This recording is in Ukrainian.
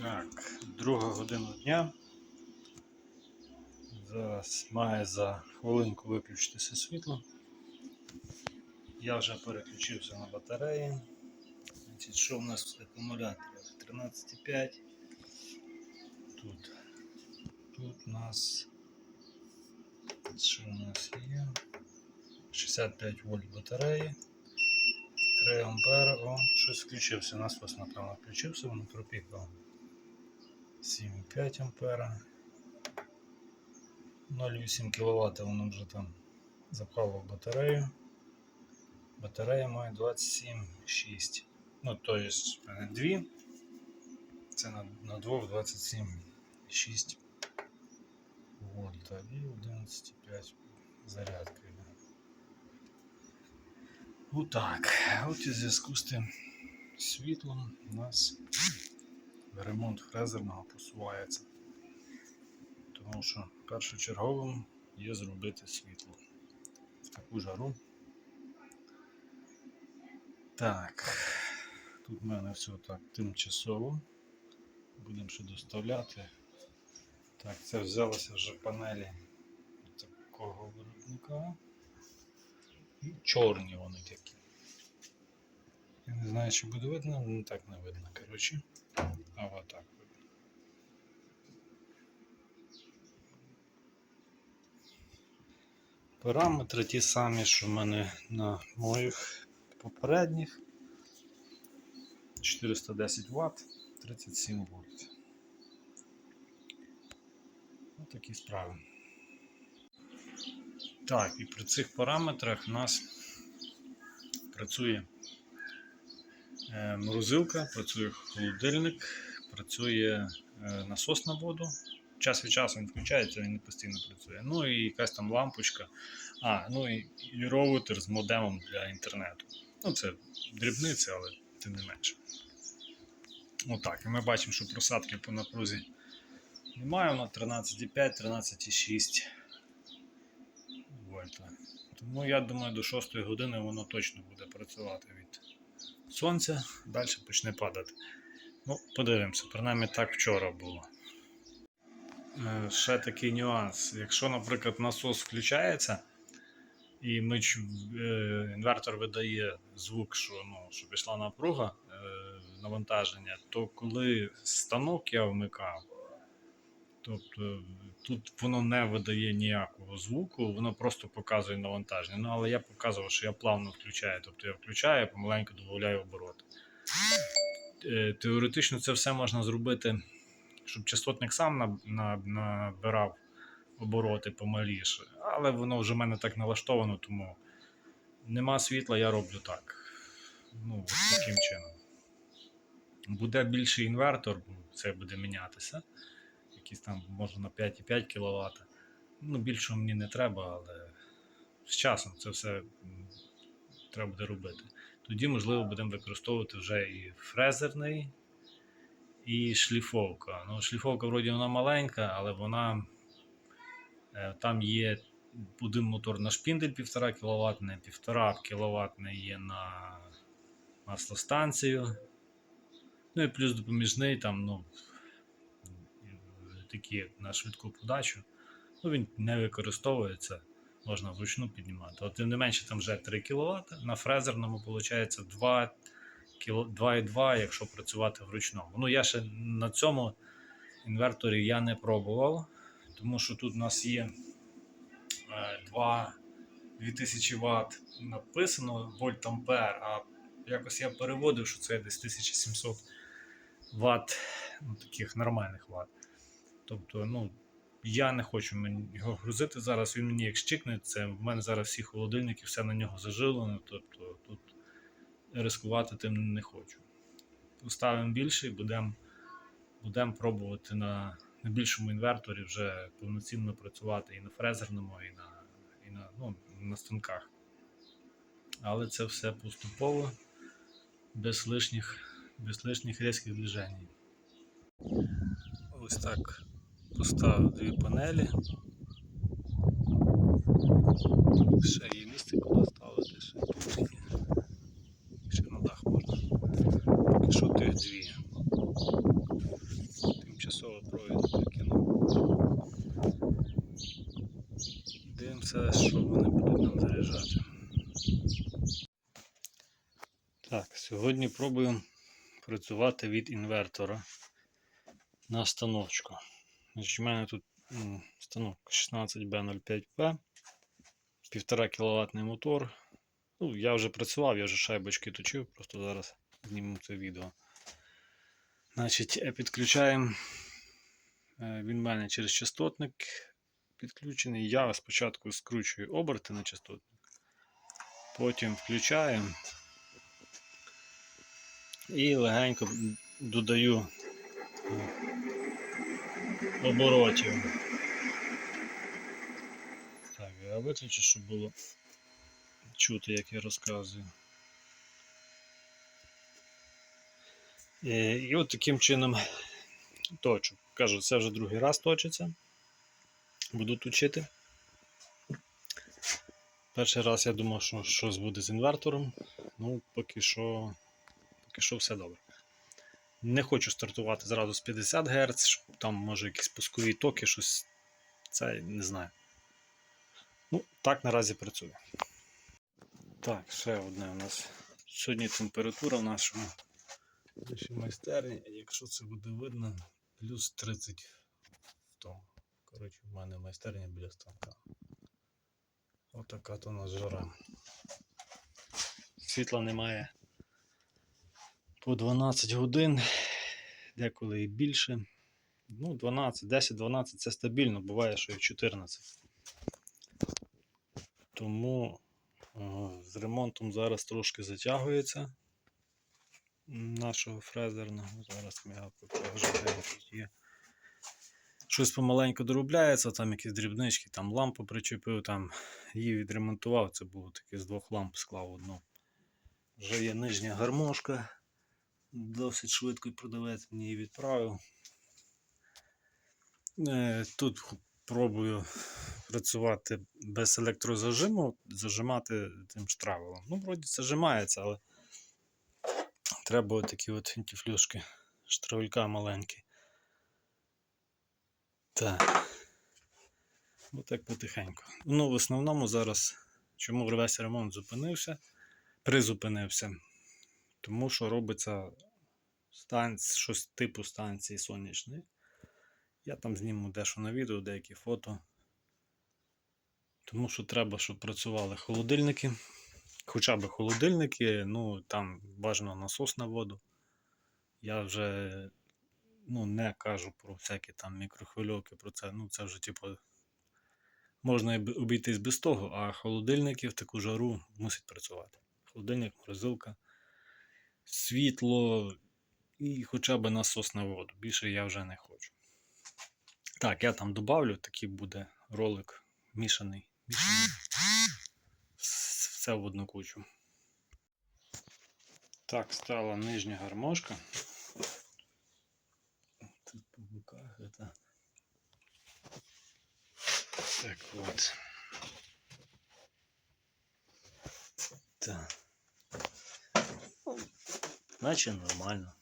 Так, друга година дня. Зараз має за хвилинку виключитися світло. Я вже переключився на батареї. Значить, що в нас в акумуляторах? 13,5. Тут. Тут у нас. Що у нас є? 65 вольт батареї. 3 ампера. О, щось включився. Насос, напевно, включився, воно пропікало. 7,5 ампера. 0,8 кВт воно вже там запхало в батарею. Батарея має 27,6. Ну, то в мене дві. Це на, на двох 27,6 вольта і 11,5 зарядка. Отак. От і зв'язку з тим світлом у нас ремонт фрезерного посувається. Тому що першочерговим є зробити світло в таку жару. Так, тут в мене все так тимчасово. Будемо ще доставляти. Так, це взялося вже панелі такого виробника. І чорні вони такі. Я не знаю, чи буде видно, ну так не видно. Коротше, отак видно. Параметри ті самі, що в мене на моїх попередніх. 410 Вт, 37 вольт. Ось такі справи. Так, і при цих параметрах у нас працює е, морозилка, працює холодильник, працює е, насос на воду. Час від часу він включається, він не постійно працює. Ну і якась там лампочка. А, ну і, роутер з модемом для інтернету. Ну, це дрібниця, але тим не менше. Отак. І ми бачимо, що просадки по напрузі немає, вона 13,5, 13,6 вольта. Тому я думаю, до 6 години воно точно буде працювати від сонця, далі почне падати. Ну, подивимося, принаймні так вчора було. Е, Ще такий нюанс. Якщо, наприклад, насос включається і ми, е, інвертор видає звук, що, ну, що пішла напруга е, навантаження, то коли станок я вмикав, тобто тут воно не видає ніякого звуку, воно просто показує навантаження. Ну, але я показував, що я плавно включаю. Тобто я включаю, помаленьку додаю обороти. Е, Теоретично це все можна зробити, щоб частотник сам набирав обороти помаліше. Але воно вже в мене так налаштовано, тому нема світла, я роблю так. Ну, таким чином. Буде більший інвертор, це буде мінятися. Якийсь там може на 5,5 кВт. Ну, більшого мені не треба, але з часом це все треба буде робити. Тоді, можливо, будемо використовувати вже і фрезерний, і шліфовка. Ну, шліфовка, вроді, вона маленька, але вона е, там є один мотор на шпіндель 1,5 кВт, 1,5 кВт є на маслостанцію. Ну і плюс допоміжний там, ну, такі на швидку подачу. Ну, він не використовується, можна вручну піднімати. Але тим не менше, там вже 3 кВт. На фрезерному виходить 2 кіл- 2,2, якщо працювати вручному. Ну, я ще на цьому інверторі я не пробував, тому що тут у нас є е, 2 2000 Вт написано вольт ампер, а якось я переводив, що це десь 1700 Вт, ну, таких нормальних Вт. Тобто, ну, я не хочу його грузити зараз. Він мені як щикне, це в мене зараз всі холодильники, все на нього зажилено. Тобто тут ризикувати тим не хочу. Поставимо більше і будемо будем пробувати на, на більшому інверторі вже повноцінно працювати і на фрезерному, і на, і на, ну, на станках. Але це все поступово, без лишніх, без лишніх різких движень. Ось так поставив дві панелі. Ще є місце, куди ставити, ще тут. Ще на дах можна. Поки що тих дві. тимчасово провід викинув. Дивимося, що вони будуть нам заряджати. Так, сьогодні пробуємо працювати від інвертора на станочку. Значить, у мене тут станок 16B05P, 1,5 кВт мотор. Ну, я вже працював, я вже шайбочки точив, просто зараз зніму це відео. Значить, е, підключаємо. Він в мене через частотник підключений. Я спочатку скручую оберти на частотник, потім включаємо і легенько додаю е, оборотів. Так, я виключу, щоб було чути, як я розказую. Е, І от таким чином точу. Кажу, це вже другий раз точиться. Буду точити. Перший раз я думав, що щось буде з інвертором. Ну, поки що, поки що все добре. Не хочу стартувати зразу з 50 Гц, щоб там може якісь пускові токи, щось. Це не знаю. Ну, так наразі працює. Так, ще одне у нас. Сьогодні температура в нашому нашій майстерні, якщо це буде видно, плюс 30 в тому. Коротше, в мене майстерня біля станка. Отака то у нас жара. Світла немає по 12 годин, деколи і більше. Ну, 12, 10-12 це стабільно, буває, що і 14. Тому о, з ремонтом зараз трошки затягується нашого фрезерного. Зараз я покажу, де тут є. Щось помаленьку доробляється, там якісь дрібнички, там лампу причепив, там її відремонтував. Це було таке з двох ламп склав одну. Вже є нижня гармошка. Досить швидко продавець мені її відправив. Е, Тут пробую працювати без електрозажиму, зажимати тим штравелом. Ну, вроді зажимається, але треба от такі от фінтіфлюшки, штравелька маленькі. Так. Отак потихеньку. Ну, в основному зараз, чому весь ремонт зупинився, призупинився. Тому що робиться станц... щось типу станції сонячної. Я там зніму дещо на відео, деякі фото. Тому що треба, щоб працювали холодильники. Хоча б холодильники, ну там бажано насос на воду. Я вже ну, не кажу про всякі там мікрохвильовки, про це. Ну, це вже, типу, можна обійтись без того, а холодильники в таку жару мусять працювати. Холодильник, морозилка, світло і хоча б насос на воду. Більше я вже не хочу. Так, я там добавлю, такий буде ролик мішаний. мішаний. Все в одну кучу. Так, стала нижня гармошка. Тут по. Так вот. Так. Наче нормально.